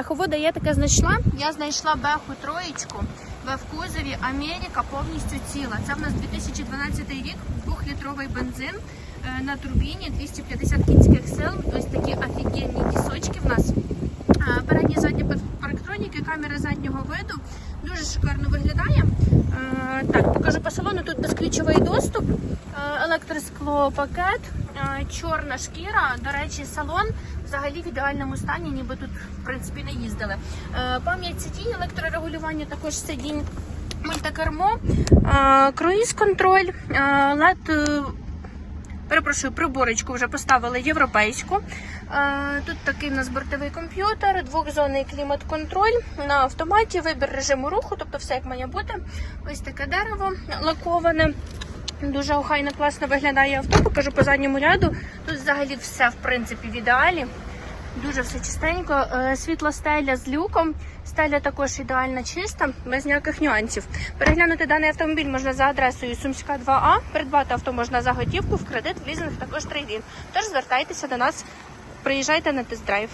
Беховода я таке знайшла. Я знайшла беху троєчку. В кузові Америка повністю ціла. Це в нас 2012 рік, двохлітровий бензин е, на турбіні, 250 кінських сил. Ось такі офігенні дісочки в нас. Передні задні парктроніки, камери заднього виду. Дуже шикарно виглядає. Е, Так, покажу по салону. Тут безключовий доступ, е, електроскло пакет, е, чорна шкіра. До речі, салон взагалі в ідеальному стані, ніби тут в принципі не їздили. Е, Пам'ять сидінь, електрорегулювання також сидінь. Мультикермо, е, круїз-контроль, е, LED е, Перепрошую, приборочку вже поставили європейську. Е, Тут такий у нас бортовий комп'ютер, двохзонний клімат-контроль на автоматі, вибір режиму руху, тобто все як має бути. Ось таке дерево лаковане. Дуже охайно класно виглядає авто. Покажу по задньому ряду. Тут взагалі все в принципі в ідеалі. Дуже все чистенько. Е, Світла стеля з люком. Стеля також ідеально чиста, без ніяких нюансів. Переглянути даний автомобіль можна за адресою Сумська 2А. Придбати авто можна за готівку, в кредит, в лізинг, також трейдин. Тож звертайтеся до нас, приїжджайте на тест-драйв.